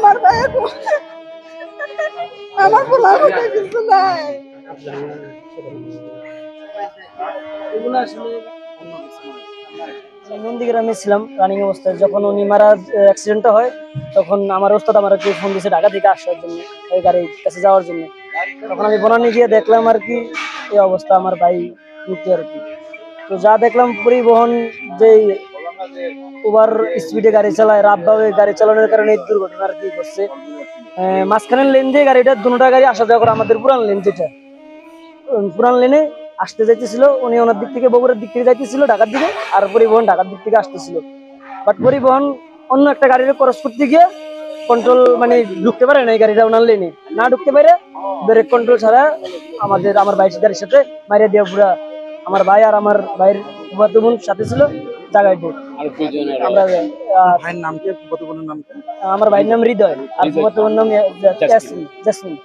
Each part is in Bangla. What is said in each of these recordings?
আমার ভাইয়ের কো- আমার বলার মতো কিছু নাই। নন্দীগ্রামে ছিলাম রানিং অবস্থায় যখন উনি মারা অ্যাক্সিডেন্টটা হয় তখন আমার ওস্তাদ আমার একটু ফোন দিয়েছে ঢাকা থেকে আসার জন্য ওই গাড়ির কাছে যাওয়ার জন্য। তখন আমি বনানি গিয়ে দেখলাম আর কি এই অবস্থা আমার ভাই মৃত্যু আর কি। তো যা দেখলাম পরিবহন যে ওভার স্পিডে গাড়ি চালায় রাতভাবে গাড়ি চালানোর কারণে এই দুর্ঘটনা আর কি করছে মাঝখানের লেন দিয়ে গাড়িটা দুটা গাড়ি আসা যাওয়া করে আমাদের পুরান লেন যেটা। পুরান লেনে আসতে যাইতেছিল, উনি ওনার দিক থেকে বগুড়ার দিক থেকে যাইতেছিল ঢাকার দিকে, আর পরিবহন ঢাকার দিক থেকে আসতেছিল। বাট পরিবহন অন্য একটা গাড়ির ক্রস করতে গিয়ে কন্ট্রোল মানে ঢুকতে পারে না এই গাড়িটা ওনার লেনে না ঢুকতে পারে ব্রেক কন্ট্রোল ছাড়া আমাদের, আমার ভাই গাড়ির সাথে মারিয়া দিয়ে পুরা আমার ভাই আর আমার ভাইয়ের সাথে ছিল। জায়গায় আমরা ভাইয়ের নাম কি? কত নাম কি? আমার ভাইয়ের নাম হৃদয়। আর ফুফাতো নাম জাসমিন। জাসমিন।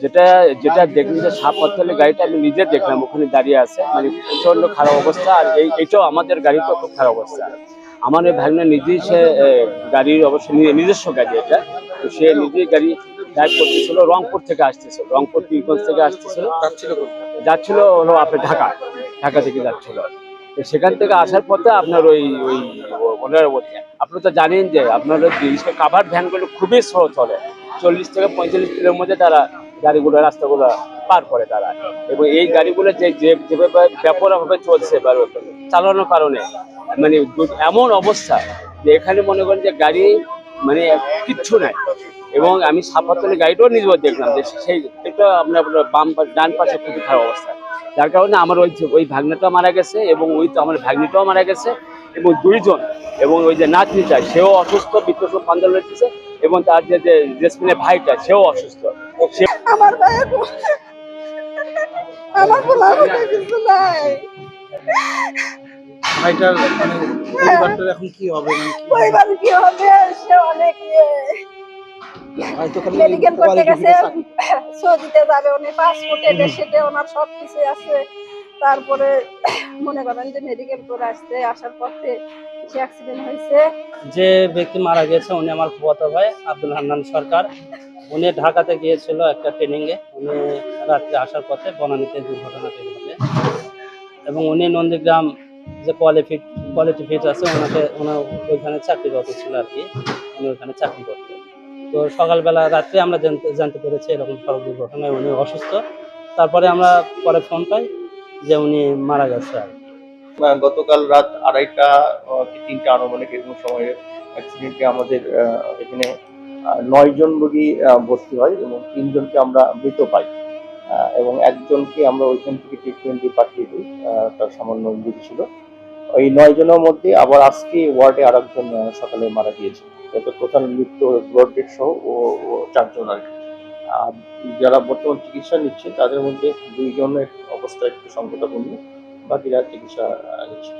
যেটা যেটা দেখলি যে সাপ পাথরের গাড়িটা আমি নিজে দেখলাম ওখানে দাঁড়িয়ে আছে। মানে প্রচণ্ড খারাপ অবস্থা। আর এই এটাও আমাদের গাড়িটাও খুব খারাপ অবস্থা। আমার ওই ভাগনা নিজেই সে গাড়ির অবশ্য নিজে- নিজস্ব গাড়ি এটা। তো সে নিজেই গাড়ি ড্রাইভ করতেছিল রংপুর থেকে আসতেছিল। রংপুর পীরগঞ্জ থেকে আসতেছিল। যাচ্ছিল যাচ্ছিল হলো আপনার ঢাকা। ঢাকা থেকে যাচ্ছিল। সেখান থেকে আসার পথে আপনার ওই ওই আপনি তো জানেন যে আপনার জিনিসটা কাভার ভ্যানগুলো খুবই স্লো চলে। চল্লিশ থেকে পঁয়তাল্লিশ কিলোর মধ্যে তারা গাড়িগুলো, রাস্তাগুলো পার করে তারা। এবং এই গাড়িগুলো যে যেভাবে ব্যাপকভাবে চলছে চালানোর কারণে মানে এমন অবস্থা যে এখানে মনে করেন যে গাড়ি মানে কিচ্ছু নাই। এবং আমি সাপাতলে গাড়িটাও নিজেও দেখলাম যে সেই এটা আপনার বাম ডান পাশে খুবই খারাপ অবস্থা। যার কারণে আমার ওই যে- ওই ভাগ্নেটা মারা গেছে এবং ওই তো আমার ভাগ্নিটাও মারা গেছে এবং দুইজন এবং ওই যে নাতনিটা সেও অসুস্থ বিত্তস পান্ডাল রয়েছে এবং তার যে যে জেসমিনের ভাইটা সেও অসুস্থ। আমার আমার কিছু নাই ভাইটার মানে এখন কি হবে মানে কি- পরিবার কি হবে? সে অনেক মেডিকেল করতে গেছে সৌদিতে যাবে উনি পাসপোর্টে দেশেতে ওনার সব কিছু আছে। তারপরে মনে করেন যে মেডিকেল করে আসতে আসার পথে সে অ্যাক্সিডেন্ট হয়েছে। যে ব্যক্তি মারা গেছে উনি আমার ফুফাতো ভাই আব্দুল হান্নান সরকার। উনি ঢাকাতে গিয়েছিল একটা ট্রেনিং এ। উনি রাত্রে আসার পথে বনানীতে দুর্ঘটনাটি ঘটে। এবং উনি নন্দীগ্রাম যে কোয়ালিফিক কোয়ালিটি ফিট আছে ওনাকে ওনার ওইখানে চাকরিরত ছিল আর কি। উনি ওইখানে চাকরি করতেন তো সকালবেলা রাত্রে আমরা জানতে পেরেছি এরকম সড়ক দুর্ঘটনায় উনি অসুস্থ। তারপরে আমরা পরে ফোন পাই যে উনি মারা গেছে আর গতকাল রাত আড়াইটা কি তিনটা আনুমানিক এরকম সময়ে অ্যাক্সিডেন্টে আমাদের এখানে আহ, নয় জন রোগী ভর্তি হয় এবং তিনজনকে আমরা মৃত পাই। এবং একজনকে আমরা ওইখান থেকে ট্রিটমেন্টে পাঠিয়ে দিই তার সামান্য ছিল। ওই নয় জনের মধ্যে আবার আজকে ওয়ার্ডে আর একজন সকালে মারা গিয়েছে। তত টোটাল মৃত্যু ব্লড ডেট সহ ও ও চারজন আর কি। আর যারা বর্তমান চিকিৎসা নিচ্ছে, তাদের মধ্যে দুইজনের অবস্থা একটু সংকটাপূর্ণ বাকিরা চিকিৎসা নিচ্ছে।